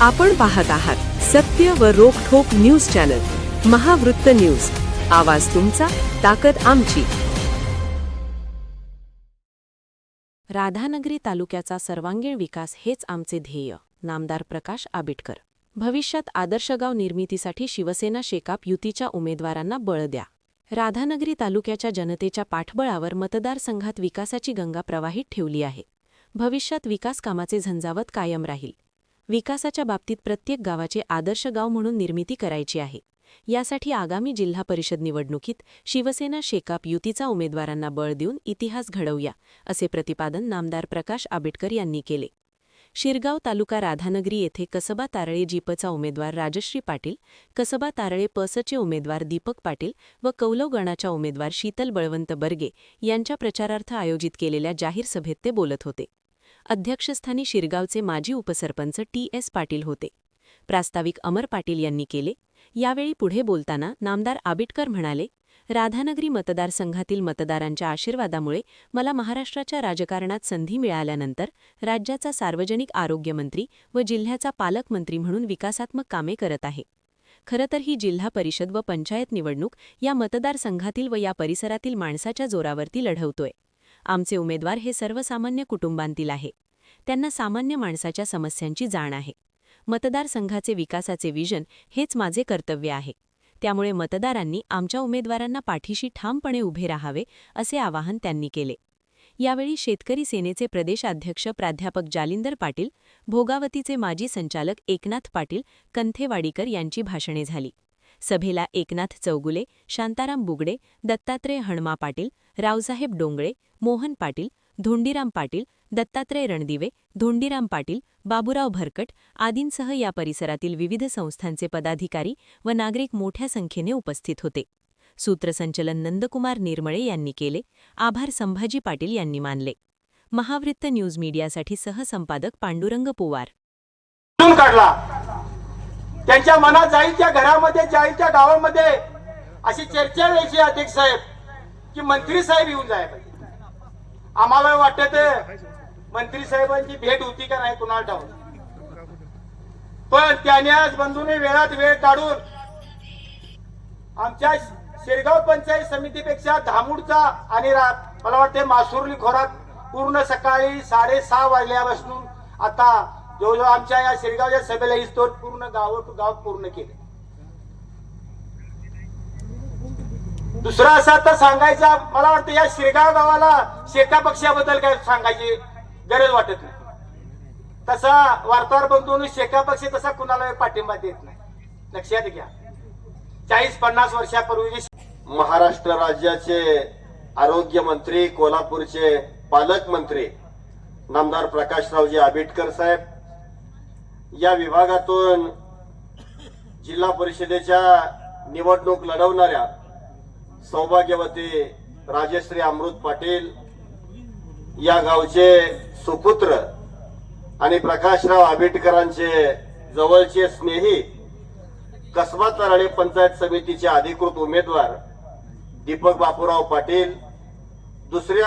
आपण पाहत आहात सत्य व रोखोक न्यूज चॅनल महावृत्त न्यूज. आवाज तुमचा ताकद आमची. राधानगरी तालुक्याचा सर्वांगीण विकास हेच आमचे ध्येय नामदार प्रकाश आबिटकर. भविष्यात आदर्शगाव निर्मितीसाठी शिवसेना शेकाप युतीच्या उमेदवारांना बळ द्या. राधानगरी तालुक्याच्या जनतेच्या पाठबळावर मतदारसंघात विकासाची गंगा प्रवाहित ठेवली आहे. भविष्यात विकास कामाचे झंझावत कायम राहील. विकासाच्या बाबतीत प्रत्येक गावाचे आदर्श गाव म्हणून निर्मिती करायची आहे. यासाठी आगामी जिल्हा परिषद निवडणुकीत शिवसेना शेकाप युतीचा उमेदवारांना बळ देऊन इतिहास घडवूया असे प्रतिपादन नामदार प्रकाश आबिटकर यांनी केले. शिरगाव तालुका राधानगरी येथे कसबा तारळे जीपचा उमेदवार राजश्री पाटील कसबा तारळे पसचे उमेदवार दीपक पाटील व कौलव गणाच्या उमेदवार शीतल बळवंत बर्गे यांच्या प्रचारार्थ आयोजित केलेल्या जाहीर सभेत ते बोलत होते. अध्यक्षस्थानी शिरगावचे माजी उपसरपंच टी एस पाटील होते. प्रास्ताविक अमर पाटील यांनी केले. यावेळी पुढे बोलताना नामदार आबिटकर म्हणाले राधानगरी मतदारसंघातील मतदारांच्या आशीर्वादामुळे मला महाराष्ट्राच्या राजकारणात संधी मिळाल्यानंतर राज्याचा सार्वजनिक आरोग्यमंत्री व जिल्ह्याचा पालकमंत्री म्हणून विकासात्मक कामे करत आहे. खरं तर ही जिल्हा परिषद व पंचायत निवडणूक या मतदारसंघातील व या परिसरातील माणसाच्या जोरावरती लढवतोय. आमचे उमेदवार हे सर्वसामान्य कुटुंबांतील आहे. त्यांना सामान्य माणसाच्या समस्यांची जाण आहे. मतदारसंघाचे विकासाचे विजन हेच माझे कर्तव्य आहे. त्यामुळे मतदारांनी आमच्या उमेदवारांना पाठीशी ठामपणे उभे राहावे असे आवाहन त्यांनी केले. यावेळी शेतकरी सेनेचे प्रदेशाध्यक्ष प्राध्यापक जालिंदर पाटील भोगावतीचे माजी संचालक एकनाथ पाटील कंथेवाडीकर यांची भाषणे झाली. सभेला एकनाथ चौगुले शांताराम बुगडे दत्तात्रय हणमा पाटील रावसाहेब डोंगळे मोहन पाटील धोंडीराम पाटील दत्तात्रय रणदिवे धोंडीराम पाटील बाबुराव भरकट आदींसह या परिसरातील विविध संस्थांचे पदाधिकारी व नागरिक मोठ्या संख्येने उपस्थित होते. सूत्रसंचलन नंदकुमार निर्मळे यांनी केले आभार संभाजी पाटील यांनी मानले. महावृत्त न्यूज मीडियासाठी सहसंपादक पांडुरंग पोवार. काढला. त्यांच्या मनात जाईल त्या घरामध्ये जाईल त्या गावामध्ये अशी चर्चा व्हायची अध्यक्ष साहेब की मंत्री साहेब येऊन जाय आम्हाला वाटत मंत्री साहेबांची भेट होती का नाही कुणाला ठाऊक. पण त्याने आज बंधूने वेळात वेळ काढून आमच्या शिरगाव पंचायत समितीपेक्षा धामूडचा आणि मला वाटते मासुरली खोरात पूर्ण सकाळी साडेसहा वाजल्यापासून आता जवळजवळ आमच्या या शेळगावच्या सभेला ही पूर्ण गाव गाव पूर्ण केलं दुसरा असा तर सांगायचा मला वाटतं या शिरगाव गावाला शेका पक्षाबद्दल काय सांगायची गरज वाटत नाही. तसा वार्ताहर बंधून शेका पक्ष तसा कुणाला पाठिंबा देत नाही. लक्षात घ्या. चाळीस पन्नास वर्षापूर्वी महाराष्ट्र राज्याचे आरोग्य मंत्री कोल्हापूरचे पालकमंत्री नामदार प्रकाशरावजी आबिटकर साहेब या विभागातून जिल्हा परिषदेच्या निवडणूक लढवणाऱ्या सौभाग्यवती राजश्री अमृत पाटील या गावचे सुपुत्र आणि प्रकाशराव आबिटकरांचे जवळचे स्नेही कसबा तराळे पंचायत समितीचे अधिकृत उमेदवार दीपक बापूराव पाटील दुसऱ्या